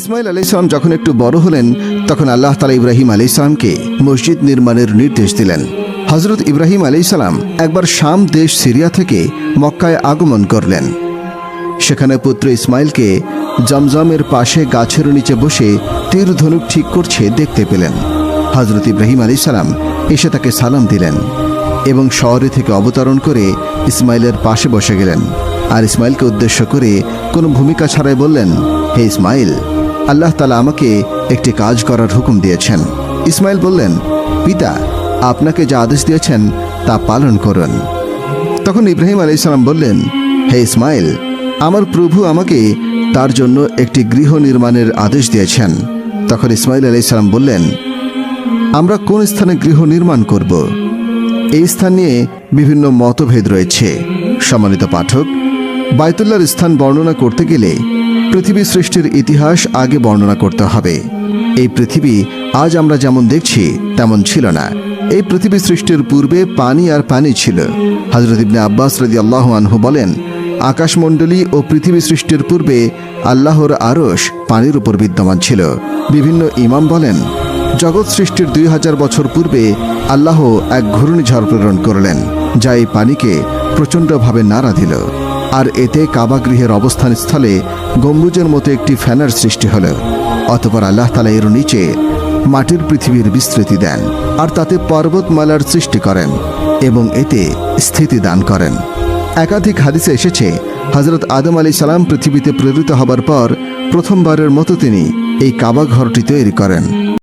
ইসমাইল আলি ইসলাম যখন একটু বড় হলেন, তখন আল্লাহ তালা ইব্রাহিম আলি ইসলামকে মসজিদ নির্মাণের নির্দেশ দিলেন। হজরত ইব্রাহিম আলি একবার শাম দেশ সিরিয়া থেকে মক্কায় আগমন করলেন। সেখানে পুত্র ইসমাইলকে জমজমের পাশে গাছের নিচে বসে তীর ধনুক ঠিক করছে দেখতে পেলেন। হজরত ইব্রাহিম আলী এসে তাকে সালাম দিলেন এবং শহরে থেকে অবতরণ করে ইসমাইলের পাশে বসে গেলেন। আর ইসমাইলকে উদ্দেশ্য করে কোনো ভূমিকা ছাড়াই বললেন, হে ইসমাইল আল্লাহ তালা আমাকে একটি কাজ করার হুকুম দিয়েছেন। ইসমাইল বললেন, পিতা, আপনাকে যা আদেশ দিয়েছেন তা পালন করুন। তখন ইব্রাহিম আলী সালাম বললেন, হে ইসমাইল, আমার প্রভু আমাকে তার জন্য একটি গৃহ নির্মাণের আদেশ দিয়েছেন। তখন ইসমাইল আলী সালাম বললেন, আমরা কোন স্থানে গৃহ নির্মাণ করব? এই স্থান নিয়ে বিভিন্ন মতভেদ রয়েছে। সম্মানিত পাঠক বায়তুল্লার স্থান বর্ণনা করতে গেলে পৃথিবী সৃষ্টির ইতিহাস আগে বর্ণনা করতে হবে। এই পৃথিবী আজ আমরা যেমন দেখছি, তেমন ছিল না। এই পৃথিবী সৃষ্টির পূর্বে পানি আর পানি ছিল। হজরত ইবনে আব্বাস রদি আল্লাহ আনহু বলেন, আকাশমণ্ডলী ও পৃথিবী সৃষ্টির পূর্বে আল্লাহর আরশ পানির উপর বিদ্যমান ছিল। বিভিন্ন ইমাম বলেন, জগৎ সৃষ্টির দুই হাজার বছর পূর্বে আল্লাহ এক ঘূর্ণিঝড় প্রেরণ করলেন, যা এই পানিকে প্রচণ্ডভাবে নাড়া দিল। আর এতে কাবাগৃহের অবস্থান স্থলে গম্বুজের মতো একটি ফ্যানার সৃষ্টি হল, অতপর আল্লাহ তালা এর নিচে মাটির পৃথিবীর বিস্তৃতি দেন আর তাতে পর্বতমালার সৃষ্টি করেন এবং এতে স্থিতি দান করেন। একাধিক হাদিসে এসেছে হজরত আদম আলী সালাম পৃথিবীতে প্রেরিত হবার পর প্রথমবারের মতো তিনি এই কাবা ঘরটি তৈরি করেন।